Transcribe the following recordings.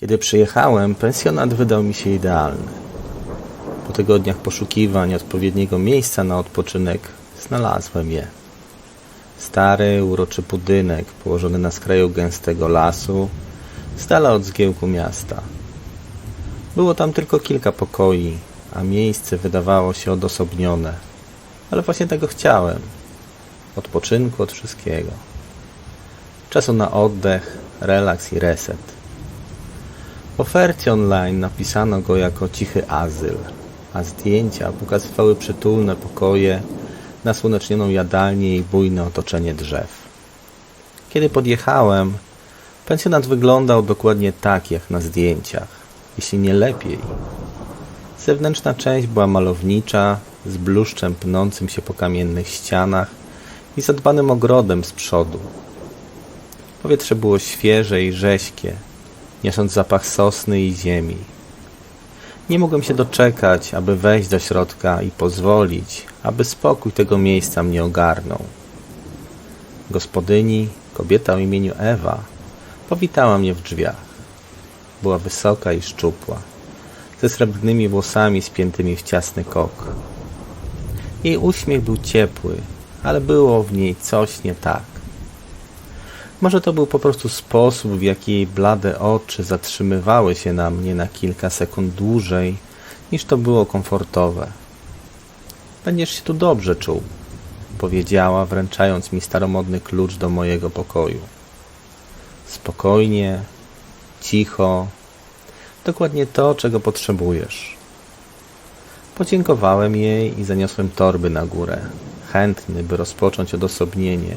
Kiedy przyjechałem, pensjonat wydał mi się idealny. Po tygodniach poszukiwań odpowiedniego miejsca na odpoczynek znalazłem je. Stary, uroczy budynek położony na skraju gęstego lasu, z dala od zgiełku miasta. Było tam tylko kilka pokoi, a miejsce wydawało się odosobnione. Ale właśnie tego chciałem. Odpoczynku od wszystkiego. Czasu na oddech, relaks i reset. Ofercie online napisano go jako cichy azyl, a zdjęcia pokazywały przytulne pokoje, nasłonecznioną jadalnię i bujne otoczenie drzew. Kiedy podjechałem, pensjonat wyglądał dokładnie tak jak na zdjęciach, jeśli nie lepiej. Zewnętrzna część była malownicza, z bluszczem pnącym się po kamiennych ścianach i zadbanym ogrodem z przodu. Powietrze było świeże i rześkie, niosąc zapach sosny i ziemi. Nie mogłem się doczekać, aby wejść do środka i pozwolić, aby spokój tego miejsca mnie ogarnął. Gospodyni, kobieta o imieniu Ewa, powitała mnie w drzwiach. Była wysoka i szczupła, ze srebrnymi włosami spiętymi w ciasny kok. Jej uśmiech był ciepły, ale było w niej coś nie tak. Może to był po prostu sposób, w jaki blade oczy zatrzymywały się na mnie na kilka sekund dłużej, niż to było komfortowe. Będziesz się tu dobrze czuł, powiedziała, wręczając mi staromodny klucz do mojego pokoju. Spokojnie, cicho, dokładnie to, czego potrzebujesz. Podziękowałem jej i zaniosłem torby na górę, chętny, by rozpocząć odosobnienie,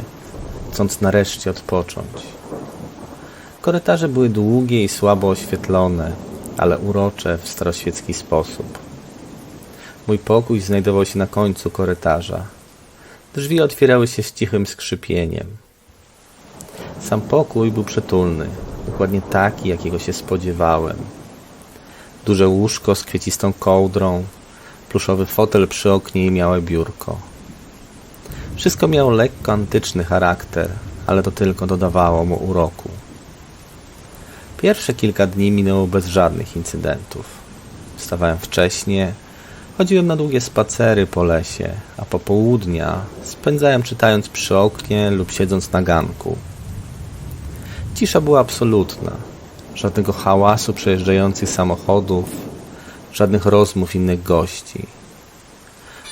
chcąc nareszcie odpocząć. Korytarze były długie i słabo oświetlone, ale urocze w staroświecki sposób. Mój pokój znajdował się na końcu korytarza. Drzwi otwierały się z cichym skrzypieniem. Sam pokój był przytulny, dokładnie taki, jakiego się spodziewałem. Duże łóżko z kwiecistą kołdrą, pluszowy fotel przy oknie i małe biurko. Wszystko miało lekko antyczny charakter, ale to tylko dodawało mu uroku. Pierwsze kilka dni minęło bez żadnych incydentów. Wstawałem wcześnie, chodziłem na długie spacery po lesie, a popołudnia spędzałem czytając przy oknie lub siedząc na ganku. Cisza była absolutna. Żadnego hałasu przejeżdżających samochodów, żadnych rozmów innych gości.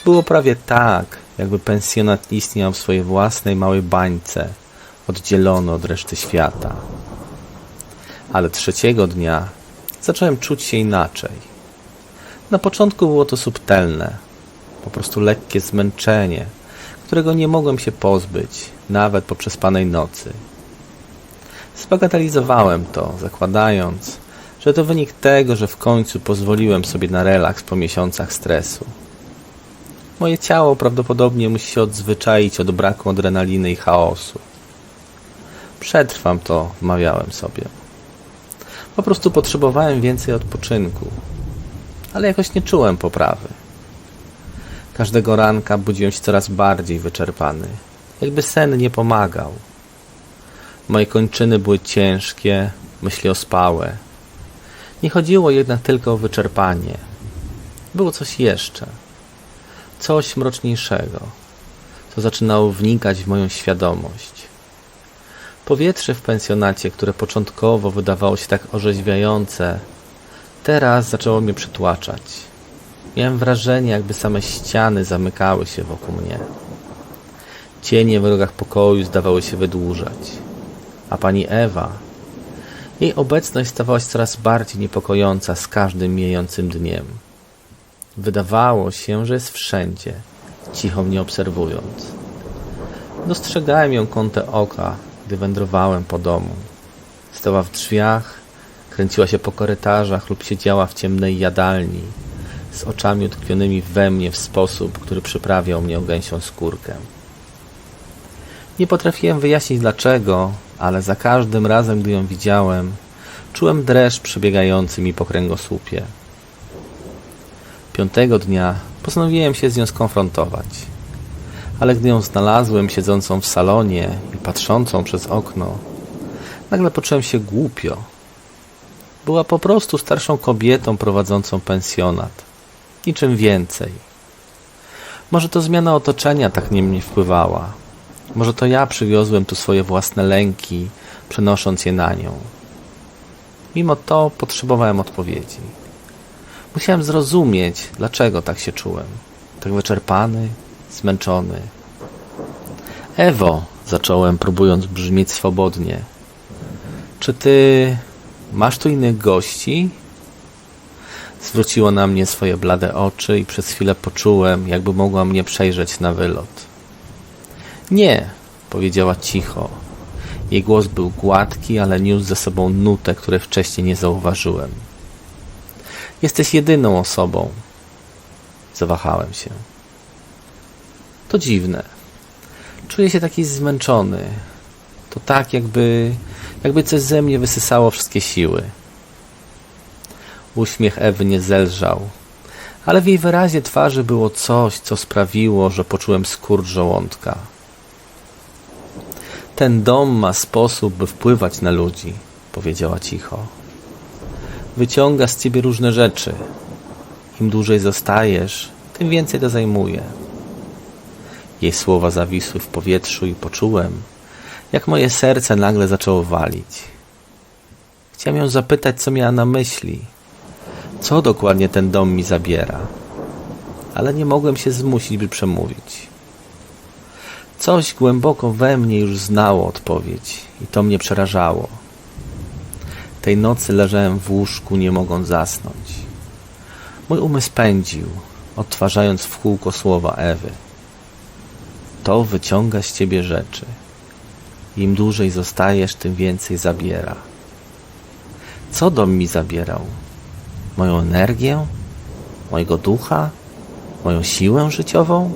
Było prawie tak, jakby pensjonat istniał w swojej własnej małej bańce, oddzielony od reszty świata. Ale trzeciego dnia zacząłem czuć się inaczej. Na początku było to subtelne, po prostu lekkie zmęczenie, którego nie mogłem się pozbyć, nawet po przespanej nocy. Zbagatelizowałem to, zakładając, że to wynik tego, że w końcu pozwoliłem sobie na relaks po miesiącach stresu. Moje ciało prawdopodobnie musi się odzwyczaić od braku adrenaliny i chaosu. Przetrwam to, wmawiałem sobie. Po prostu potrzebowałem więcej odpoczynku, ale jakoś nie czułem poprawy. Każdego ranka budziłem się coraz bardziej wyczerpany, jakby sen nie pomagał. Moje kończyny były ciężkie, myśli ospałe. Nie chodziło jednak tylko o wyczerpanie. Było coś jeszcze. Coś mroczniejszego, co zaczynało wnikać w moją świadomość. Powietrze w pensjonacie, które początkowo wydawało się tak orzeźwiające, teraz zaczęło mnie przytłaczać. Miałem wrażenie, jakby same ściany zamykały się wokół mnie. Cienie w rogach pokoju zdawały się wydłużać, a pani Ewa, jej obecność stawała się coraz bardziej niepokojąca z każdym mijającym dniem. Wydawało się, że jest wszędzie, cicho mnie obserwując. Dostrzegałem ją kątem oka, gdy wędrowałem po domu. Stała w drzwiach, kręciła się po korytarzach lub siedziała w ciemnej jadalni, z oczami utkwionymi we mnie w sposób, który przyprawiał mnie o gęsią skórkę. Nie potrafiłem wyjaśnić dlaczego, ale za każdym razem, gdy ją widziałem, czułem dreszcz przebiegający mi po kręgosłupie. Piątego dnia postanowiłem się z nią skonfrontować. Ale gdy ją znalazłem siedzącą w salonie i patrzącą przez okno, nagle poczułem się głupio. Była po prostu starszą kobietą prowadzącą pensjonat. Niczym więcej. Może to zmiana otoczenia tak nie mnie wpływała. Może to ja przywiozłem tu swoje własne lęki, przenosząc je na nią. Mimo to potrzebowałem odpowiedzi. Musiałem zrozumieć, dlaczego tak się czułem. Tak wyczerpany, zmęczony. Ewo, zacząłem, próbując brzmieć swobodnie. Czy ty masz tu innych gości? Zwróciła na mnie swoje blade oczy i przez chwilę poczułem, jakby mogła mnie przejrzeć na wylot. Nie, powiedziała cicho. Jej głos był gładki, ale niósł ze sobą nutę, której wcześniej nie zauważyłem. Jesteś jedyną osobą. Zawahałem się. To dziwne. Czuję się taki zmęczony. To tak, jakby, jakby coś ze mnie wysysało wszystkie siły. Uśmiech Ewy nie zelżał, ale w jej wyrazie twarzy było coś, co sprawiło, że poczułem skurcz żołądka. Ten dom ma sposób, by wpływać na ludzi, powiedziała cicho. Wyciąga z ciebie różne rzeczy. Im dłużej zostajesz, tym więcej to zajmuje. Jej słowa zawisły w powietrzu i poczułem, jak moje serce nagle zaczęło walić. Chciałem ją zapytać, co miała na myśli. Co dokładnie ten dom mi zabiera? Ale nie mogłem się zmusić, by przemówić. Coś głęboko we mnie już znało odpowiedź i to mnie przerażało. Tej nocy leżałem w łóżku, nie mogąc zasnąć. Mój umysł pędził, odtwarzając w kółko słowa Ewy. To wyciąga z ciebie rzeczy. Im dłużej zostajesz, tym więcej zabiera. Co dom mi zabierał? Moją energię? Mojego ducha? Moją siłę życiową?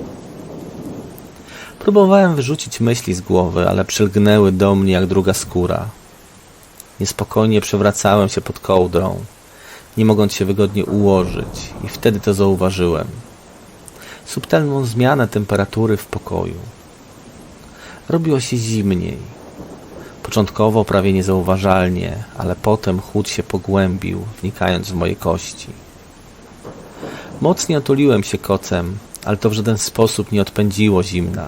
Próbowałem wyrzucić myśli z głowy, ale przylgnęły do mnie jak druga skóra. Niespokojnie przewracałem się pod kołdrą, nie mogąc się wygodnie ułożyć, i wtedy to zauważyłem. Subtelną zmianę temperatury w pokoju. Robiło się zimniej. Początkowo prawie niezauważalnie, ale potem chłód się pogłębił, wnikając w moje kości. Mocniej otuliłem się kocem, ale to w żaden sposób nie odpędziło zimna.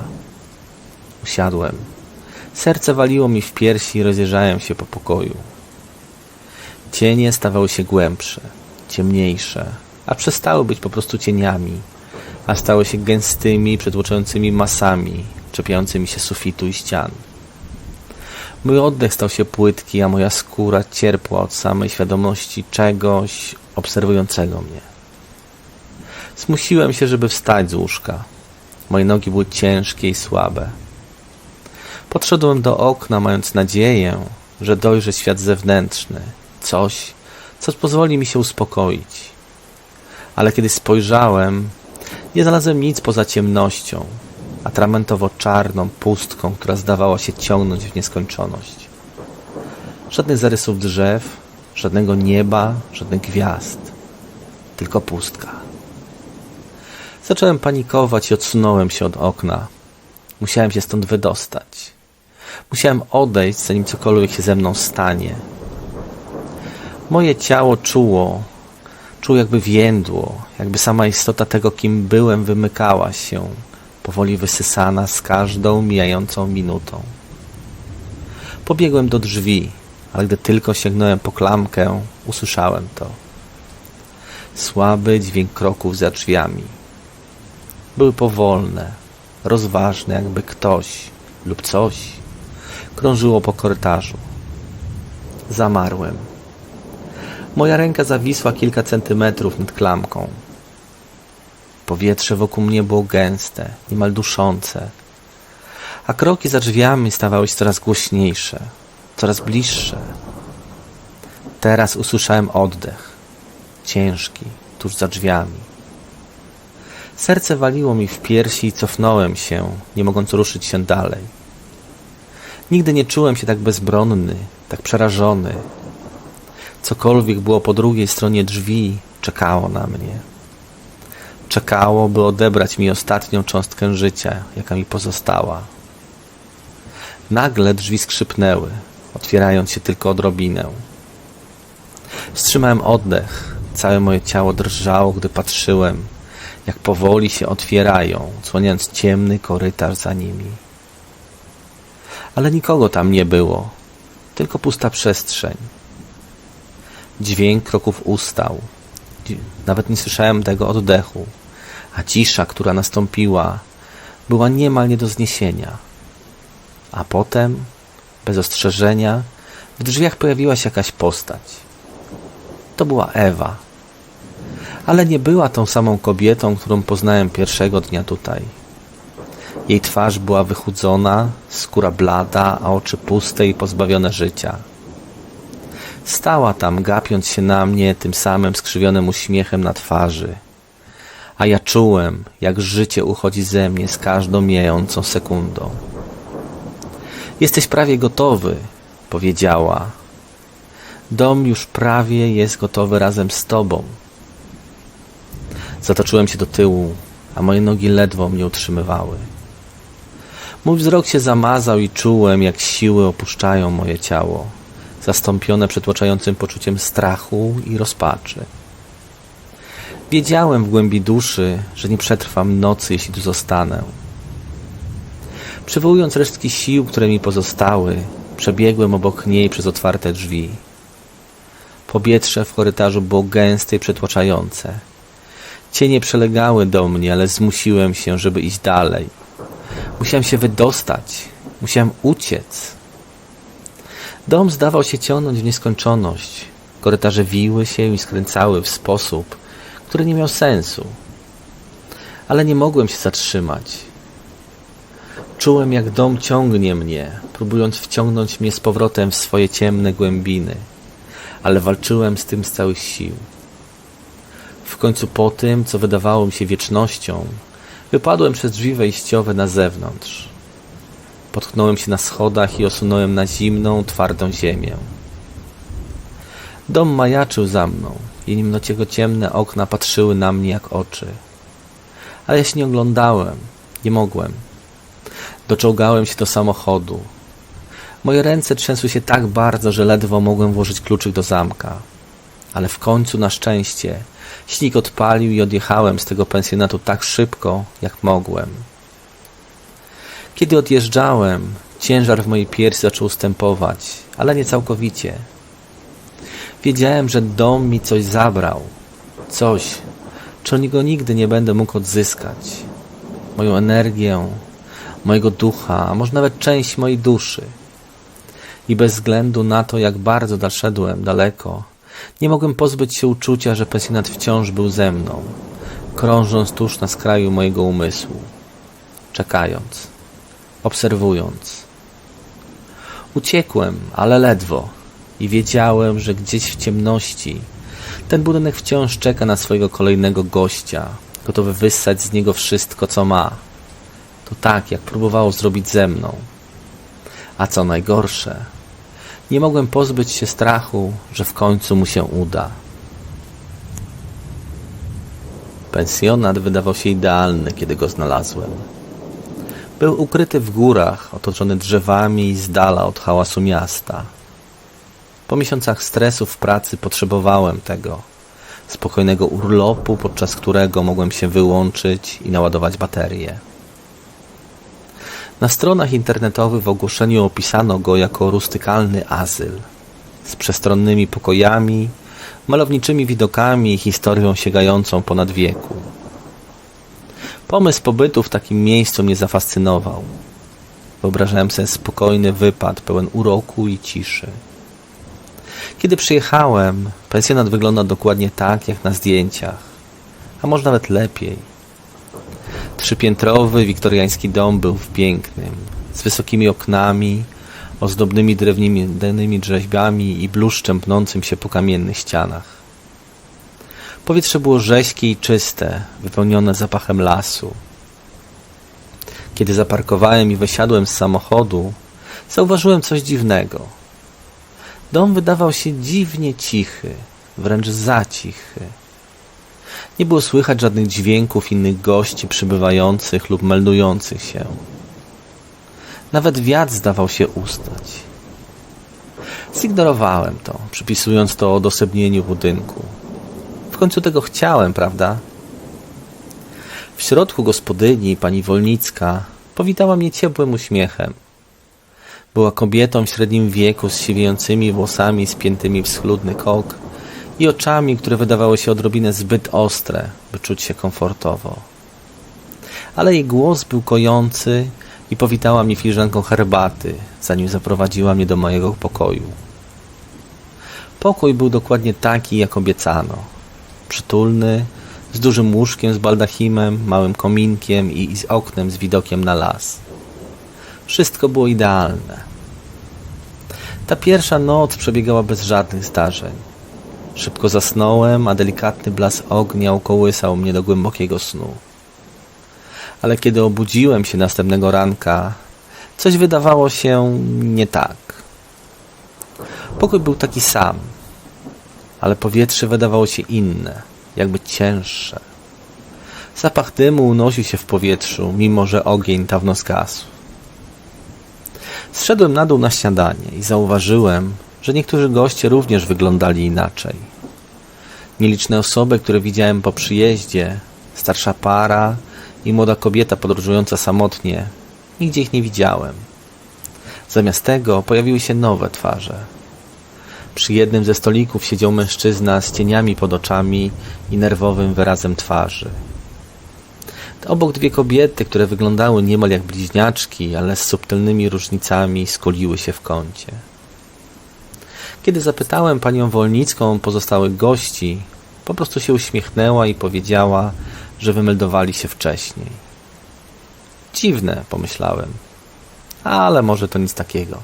Usiadłem. Serce waliło mi w piersi i rozjeżdżałem się po pokoju. Cienie stawały się głębsze, ciemniejsze, a przestały być po prostu cieniami, a stały się gęstymi, przytłoczającymi masami, czepiającymi się sufitu i ścian. Mój oddech stał się płytki, a moja skóra cierpła od samej świadomości czegoś obserwującego mnie. Zmusiłem się, żeby wstać z łóżka. Moje nogi były ciężkie i słabe. Podszedłem do okna, mając nadzieję, że dojrzę świat zewnętrzny, coś, co pozwoli mi się uspokoić. Ale kiedy spojrzałem, nie znalazłem nic poza ciemnością, atramentowo-czarną pustką, która zdawała się ciągnąć w nieskończoność. Żadnych zarysów drzew, żadnego nieba, żadnych gwiazd, tylko pustka. Zacząłem panikować i odsunąłem się od okna. Musiałem się stąd wydostać. Musiałem odejść, zanim cokolwiek się ze mną stanie. Moje ciało czuło, czuło jakby więdło, jakby sama istota tego, kim byłem, wymykała się, powoli wysysana z każdą mijającą minutą. Pobiegłem do drzwi, ale gdy tylko sięgnąłem po klamkę, usłyszałem to. Słaby dźwięk kroków za drzwiami. Były powolne, rozważne, jakby ktoś lub coś krążyło po korytarzu. Zamarłem. Moja ręka zawisła kilka centymetrów nad klamką. Powietrze wokół mnie było gęste, niemal duszące, a kroki za drzwiami stawały się coraz głośniejsze, coraz bliższe. Teraz usłyszałem oddech, ciężki, tuż za drzwiami. Serce waliło mi w piersi i cofnąłem się, nie mogąc ruszyć się dalej. Nigdy nie czułem się tak bezbronny, tak przerażony. Cokolwiek było po drugiej stronie drzwi, czekało na mnie. Czekało, by odebrać mi ostatnią cząstkę życia, jaka mi pozostała. Nagle drzwi skrzypnęły, otwierając się tylko odrobinę. Wstrzymałem oddech. Całe moje ciało drżało, gdy patrzyłem, jak powoli się otwierają, słaniając ciemny korytarz za nimi. Ale nikogo tam nie było, tylko pusta przestrzeń. Dźwięk kroków ustał. Nawet nie słyszałem tego oddechu, a cisza, która nastąpiła, była niemal nie do zniesienia. A potem, bez ostrzeżenia, w drzwiach pojawiła się jakaś postać. To była Ewa. Ale nie była tą samą kobietą, którą poznałem pierwszego dnia tutaj. Jej twarz była wychudzona, skóra blada, a oczy puste i pozbawione życia. Stała tam, gapiąc się na mnie tym samym skrzywionym uśmiechem na twarzy. A ja czułem, jak życie uchodzi ze mnie z każdą mijającą sekundą. Jesteś prawie gotowy, powiedziała. Dom już prawie jest gotowy razem z tobą. Zatoczyłem się do tyłu, a moje nogi ledwo mnie utrzymywały. Mój wzrok się zamazał i czułem, jak siły opuszczają moje ciało, zastąpione przytłaczającym poczuciem strachu i rozpaczy. Wiedziałem w głębi duszy, że nie przetrwam nocy, jeśli tu zostanę. Przywołując resztki sił, które mi pozostały, przebiegłem obok niej przez otwarte drzwi. Powietrze w korytarzu było gęste i przytłaczające. Cienie przelegały do mnie, ale zmusiłem się, żeby iść dalej. Musiałem się wydostać. Musiałem uciec. Dom zdawał się ciągnąć w nieskończoność. Korytarze wiły się i skręcały w sposób, który nie miał sensu. Ale nie mogłem się zatrzymać. Czułem, jak dom ciągnie mnie, próbując wciągnąć mnie z powrotem w swoje ciemne głębiny, ale walczyłem z tym z całych sił. W końcu po tym, co wydawało mi się wiecznością, wypadłem przez drzwi wejściowe na zewnątrz. Potknąłem się na schodach i osunąłem na zimną, twardą ziemię. Dom majaczył za mną i nim jego ciemne okna patrzyły na mnie jak oczy. Ale ja się nie oglądałem, nie mogłem. Doczołgałem się do samochodu. Moje ręce trzęsły się tak bardzo, że ledwo mogłem włożyć kluczyk do zamka. Ale w końcu, na szczęście, śnik odpalił i odjechałem z tego pensjonatu tak szybko, jak mogłem. Kiedy odjeżdżałem, ciężar w mojej piersi zaczął ustępować, ale nie całkowicie. Wiedziałem, że dom mi coś zabrał. Coś, czego nigdy nie będę mógł odzyskać. Moją energię, mojego ducha, a może nawet część mojej duszy. I bez względu na to, jak bardzo doszedłem daleko, nie mogłem pozbyć się uczucia, że pensjonat wciąż był ze mną, krążąc tuż na skraju mojego umysłu, czekając, obserwując. Uciekłem, ale ledwo i wiedziałem, że gdzieś w ciemności ten budynek wciąż czeka na swojego kolejnego gościa, gotowy wyssać z niego wszystko, co ma. To tak, jak próbowało zrobić ze mną. A co najgorsze, nie mogłem pozbyć się strachu, że w końcu mu się uda. Pensjonat wydawał się idealny, kiedy go znalazłem. Był ukryty w górach, otoczony drzewami i z dala od hałasu miasta. Po miesiącach stresu w pracy potrzebowałem tego spokojnego urlopu, podczas którego mogłem się wyłączyć i naładować baterie. Na stronach internetowych w ogłoszeniu opisano go jako rustykalny azyl z przestronnymi pokojami, malowniczymi widokami i historią sięgającą ponad wieku. Pomysł pobytu w takim miejscu mnie zafascynował. Wyobrażałem sobie spokojny wypad pełen uroku i ciszy. Kiedy przyjechałem, pensjonat wygląda dokładnie tak jak na zdjęciach, a może nawet lepiej. Trzypiętrowy wiktoriański dom był pięknym, z wysokimi oknami, ozdobnymi drewnianymi rzeźbami i bluszczem pnącym się po kamiennych ścianach. Powietrze było rześkie i czyste, wypełnione zapachem lasu. Kiedy zaparkowałem i wysiadłem z samochodu, zauważyłem coś dziwnego. Dom wydawał się dziwnie cichy, wręcz za cichy. Nie było słychać żadnych dźwięków innych gości przybywających lub meldujących się. Nawet wiatr zdawał się ustać. Zignorowałem to, przypisując to odosobnieniu budynku. W końcu tego chciałem, prawda? W środku gospodyni pani Wolnicka powitała mnie ciepłym uśmiechem. Była kobietą w średnim wieku z siwiejącymi włosami spiętymi w schludny kok i oczami, które wydawały się odrobinę zbyt ostre, by czuć się komfortowo. Ale jej głos był kojący i powitała mnie filiżanką herbaty, zanim zaprowadziła mnie do mojego pokoju. Pokój był dokładnie taki, jak obiecano. Przytulny, z dużym łóżkiem z baldachimem, małym kominkiem i z oknem z widokiem na las. Wszystko było idealne. Ta pierwsza noc przebiegała bez żadnych zdarzeń. Szybko zasnąłem, a delikatny blask ognia ukołysał mnie do głębokiego snu. Ale kiedy obudziłem się następnego ranka, coś wydawało się nie tak. Pokój był taki sam, ale powietrze wydawało się inne, jakby cięższe. Zapach dymu unosił się w powietrzu, mimo że ogień dawno zgasł. Zszedłem na dół na śniadanie i zauważyłem, że niektórzy goście również wyglądali inaczej. Nieliczne osoby, które widziałem po przyjeździe, starsza para i młoda kobieta podróżująca samotnie, nigdzie ich nie widziałem. Zamiast tego pojawiły się nowe twarze. Przy jednym ze stolików siedział mężczyzna z cieniami pod oczami i nerwowym wyrazem twarzy. Obok dwie kobiety, które wyglądały niemal jak bliźniaczki, ale z subtelnymi różnicami, skoliły się w kącie. Kiedy zapytałem panią Wolnicką pozostałych gości, po prostu się uśmiechnęła i powiedziała, że wymeldowali się wcześniej. Dziwne, pomyślałem, ale może to nic takiego.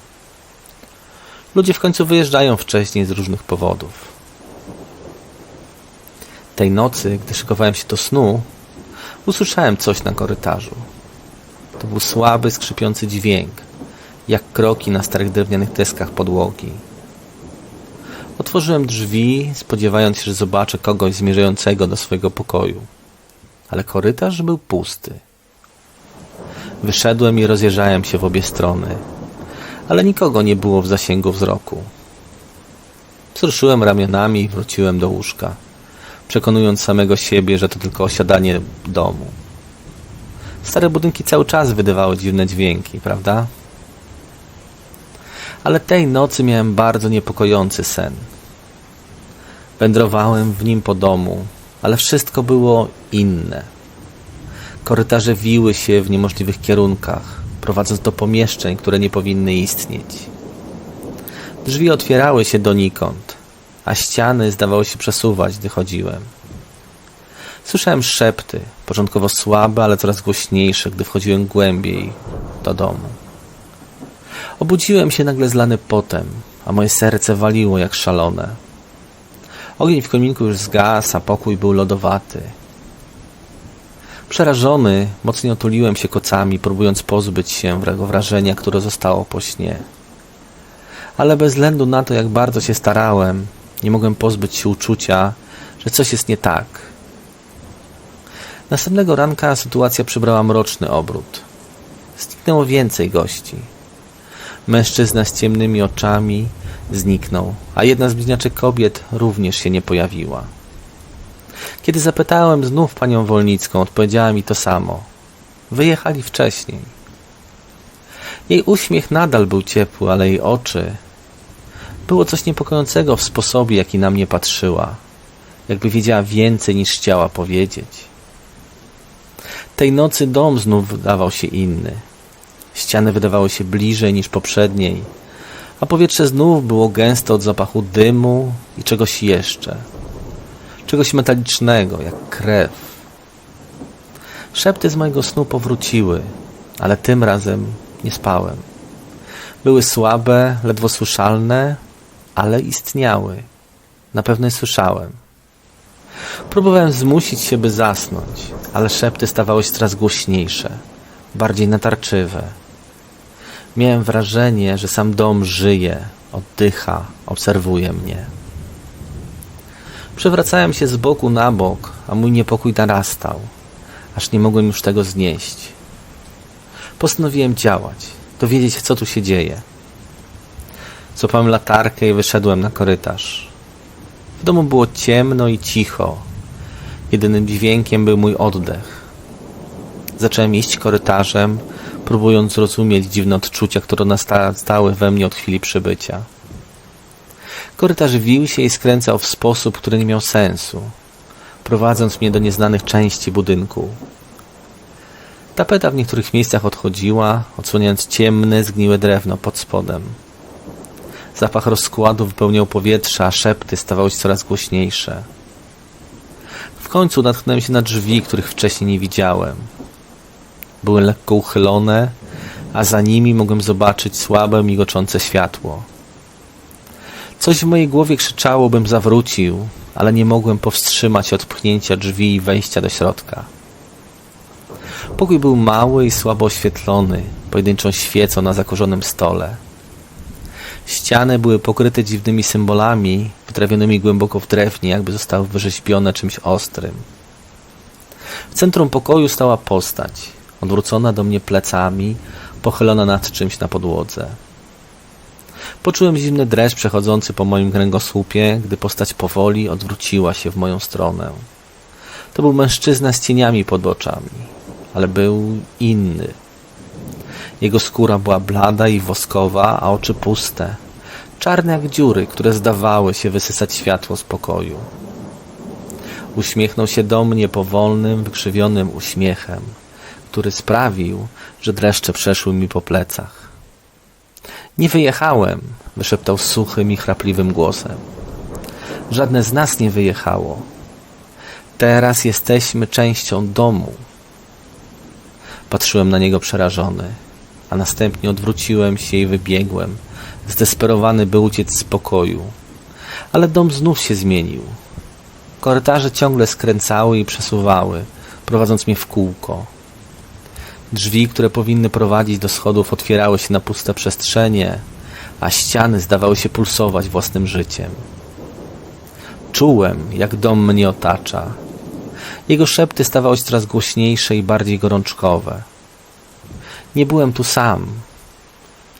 Ludzie w końcu wyjeżdżają wcześniej z różnych powodów. Tej nocy, gdy szykowałem się do snu, usłyszałem coś na korytarzu. To był słaby, skrzypiący dźwięk, jak kroki na starych drewnianych deskach podłogi. Otworzyłem drzwi, spodziewając się, że zobaczę kogoś zmierzającego do swojego pokoju, ale korytarz był pusty. Wyszedłem i rozjeżdżałem się w obie strony, ale nikogo nie było w zasięgu wzroku. Wzruszyłem ramionami i wróciłem do łóżka, przekonując samego siebie, że to tylko osiadanie domu. Stare budynki cały czas wydawały dziwne dźwięki, prawda? Ale tej nocy miałem bardzo niepokojący sen. Wędrowałem w nim po domu, ale wszystko było inne. Korytarze wiły się w niemożliwych kierunkach, prowadząc do pomieszczeń, które nie powinny istnieć. Drzwi otwierały się donikąd, a ściany zdawały się przesuwać, gdy chodziłem. Słyszałem szepty, początkowo słabe, ale coraz głośniejsze, gdy wchodziłem głębiej do domu. Obudziłem się nagle zlany potem, a moje serce waliło jak szalone. Ogień w kominku już zgasł, a pokój był lodowaty. Przerażony, mocno otuliłem się kocami, próbując pozbyć się tego wrażenia, które zostało po śnie. Ale bez względu na to, jak bardzo się starałem, nie mogłem pozbyć się uczucia, że coś jest nie tak. Następnego ranka sytuacja przybrała mroczny obrót. Zniknęło więcej gości. Mężczyzna z ciemnymi oczami zniknął, a jedna z bliźniaczych kobiet również się nie pojawiła. Kiedy zapytałem znów panią Wolnicką, odpowiedziała mi to samo. Wyjechali wcześniej. Jej uśmiech nadal był ciepły, ale jej oczy. Było coś niepokojącego w sposobie, jaki na mnie patrzyła, jakby wiedziała więcej niż chciała powiedzieć. Tej nocy dom znów wydawał się inny. Ściany wydawały się bliżej niż poprzedniej, a powietrze znów było gęste od zapachu dymu i czegoś jeszcze. Czegoś metalicznego, jak krew. Szepty z mojego snu powróciły, ale tym razem nie spałem. Były słabe, ledwo słyszalne, ale istniały. Na pewno je słyszałem. Próbowałem zmusić się, by zasnąć, ale szepty stawały się coraz głośniejsze, bardziej natarczywe. Miałem wrażenie, że sam dom żyje, oddycha, obserwuje mnie. Przewracałem się z boku na bok, a mój niepokój narastał, aż nie mogłem już tego znieść. Postanowiłem działać, dowiedzieć, co tu się dzieje. Złapałem latarkę i wyszedłem na korytarz. W domu było ciemno i cicho. Jedynym dźwiękiem był mój oddech. Zacząłem iść korytarzem, próbując zrozumieć dziwne odczucia, które nastały we mnie od chwili przybycia. Korytarz wił się i skręcał w sposób, który nie miał sensu, prowadząc mnie do nieznanych części budynku. Tapeta w niektórych miejscach odchodziła, odsłaniając ciemne, zgniłe drewno pod spodem. Zapach rozkładu wypełniał powietrze, a szepty stawały się coraz głośniejsze. W końcu natknąłem się na drzwi, których wcześniej nie widziałem. Były lekko uchylone, a za nimi mogłem zobaczyć słabe, migoczące światło. Coś w mojej głowie krzyczało, bym zawrócił, ale nie mogłem powstrzymać od pchnięcia drzwi i wejścia do środka. Pokój był mały i słabo oświetlony, pojedynczą świecą na zakorzonym stole. Ściany były pokryte dziwnymi symbolami, wytrawionymi głęboko w drewnie, jakby zostały wyrzeźbione czymś ostrym. W centrum pokoju stała postać, odwrócona do mnie plecami, pochylona nad czymś na podłodze. Poczułem zimny dreszcz przechodzący po moim kręgosłupie, gdy postać powoli odwróciła się w moją stronę. To był mężczyzna z cieniami pod oczami, ale był inny. Jego skóra była blada i woskowa, a oczy puste, czarne jak dziury, które zdawały się wysysać światło z pokoju. Uśmiechnął się do mnie powolnym, wykrzywionym uśmiechem, który sprawił, że dreszcze przeszły mi po plecach. Nie wyjechałem, wyszeptał suchym i chrapliwym głosem. Żadne z nas nie wyjechało. Teraz jesteśmy częścią domu. Patrzyłem na niego przerażony, a następnie odwróciłem się i wybiegłem, zdesperowany, by uciec z pokoju. Ale dom znów się zmienił. Korytarze ciągle skręcały i przesuwały, prowadząc mnie w kółko. Drzwi, które powinny prowadzić do schodów, otwierały się na puste przestrzenie, a ściany zdawały się pulsować własnym życiem. Czułem, jak dom mnie otacza. Jego szepty stawały się coraz głośniejsze i bardziej gorączkowe. Nie byłem tu sam.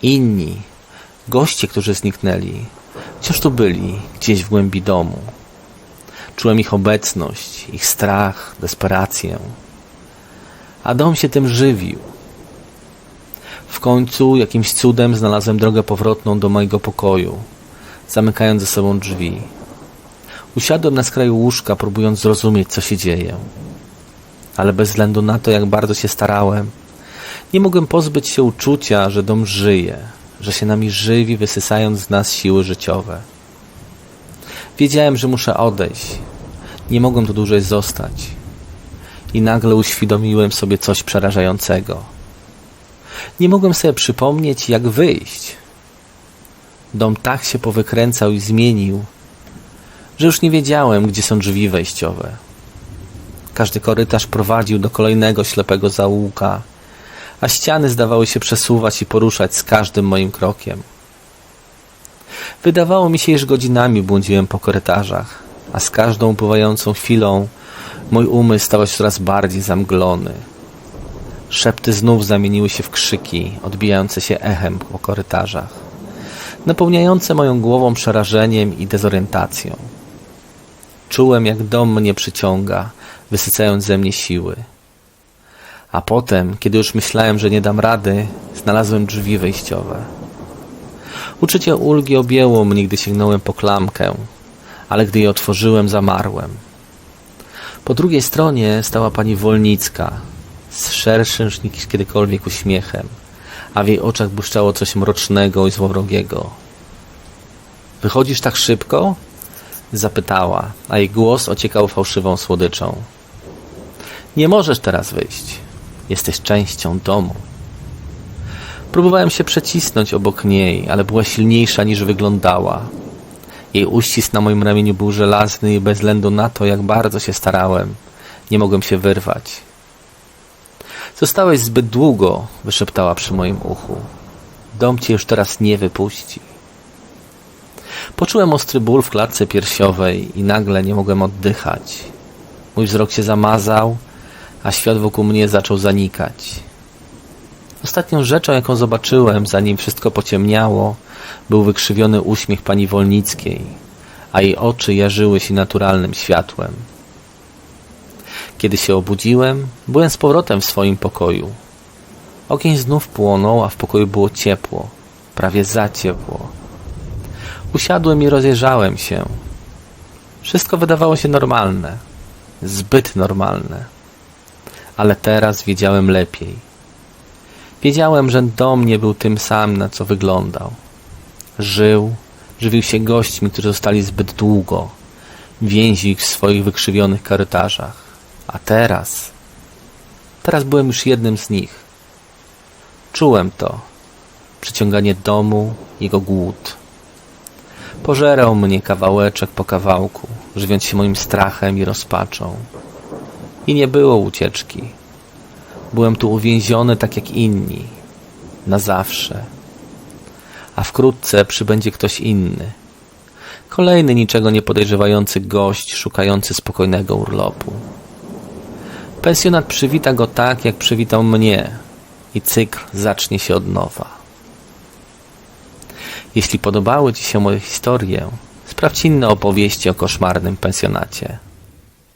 Inni, goście, którzy zniknęli, wciąż tu byli, gdzieś w głębi domu. Czułem ich obecność, ich strach, desperację a dom się tym żywił. W końcu jakimś cudem znalazłem drogę powrotną do mojego pokoju, zamykając ze sobą drzwi. Usiadłem na skraju łóżka, próbując zrozumieć, co się dzieje. Ale bez względu na to, jak bardzo się starałem, nie mogłem pozbyć się uczucia, że dom żyje, że się nami żywi, wysysając z nas siły życiowe. Wiedziałem, że muszę odejść. Nie mogłem tu dłużej zostać i nagle uświadomiłem sobie coś przerażającego. Nie mogłem sobie przypomnieć, jak wyjść. Dom tak się powykręcał i zmienił, że już nie wiedziałem, gdzie są drzwi wejściowe. Każdy korytarz prowadził do kolejnego ślepego zaułka, a ściany zdawały się przesuwać i poruszać z każdym moim krokiem. Wydawało mi się, iż godzinami błądziłem po korytarzach, a z każdą upływającą chwilą Mój umysł stał się coraz bardziej zamglony. Szepty znów zamieniły się w krzyki, odbijające się echem po korytarzach, napełniające moją głową przerażeniem i dezorientacją. Czułem, jak dom mnie przyciąga, wysycając ze mnie siły. A potem, kiedy już myślałem, że nie dam rady, znalazłem drzwi wejściowe. Uczucie ulgi objęło mnie, gdy sięgnąłem po klamkę, ale gdy je otworzyłem, zamarłem. Po drugiej stronie stała pani Wolnicka z szerszym niż kiedykolwiek uśmiechem, a w jej oczach błyszczało coś mrocznego i złowrogiego. Wychodzisz tak szybko? Zapytała, a jej głos ociekał fałszywą słodyczą. Nie możesz teraz wyjść. Jesteś częścią domu. Próbowałem się przecisnąć obok niej, ale była silniejsza niż wyglądała. Jej uścisk na moim ramieniu był żelazny i bez względu na to, jak bardzo się starałem, nie mogłem się wyrwać. Zostałeś zbyt długo, wyszeptała przy moim uchu. Dom cię już teraz nie wypuści. Poczułem ostry ból w klatce piersiowej i nagle nie mogłem oddychać. Mój wzrok się zamazał, a świat wokół mnie zaczął zanikać. Ostatnią rzeczą, jaką zobaczyłem, zanim wszystko pociemniało, był wykrzywiony uśmiech pani Wolnickiej, a jej oczy jarzyły się naturalnym światłem. Kiedy się obudziłem, byłem z powrotem w swoim pokoju. Ogień znów płonął, a w pokoju było ciepło, prawie za ciepło. Usiadłem i rozejrzałem się. Wszystko wydawało się normalne, zbyt normalne. Ale teraz wiedziałem lepiej. Wiedziałem, że dom nie był tym samym, na co wyglądał. Żył, żywił się gośćmi, którzy zostali zbyt długo. Więził ich w swoich wykrzywionych korytarzach. A teraz... Teraz byłem już jednym z nich. Czułem to. Przyciąganie domu, jego głód. Pożerał mnie kawałeczek po kawałku, żywiąc się moim strachem i rozpaczą. I nie było ucieczki. Byłem tu uwięziony tak jak inni. Na zawsze. A wkrótce przybędzie ktoś inny. Kolejny niczego nie podejrzewający gość, szukający spokojnego urlopu. Pensjonat przywita go tak, jak przywitał mnie i cykl zacznie się od nowa. Jeśli podobały Ci się moje historie, sprawdź inne opowieści o koszmarnym pensjonacie.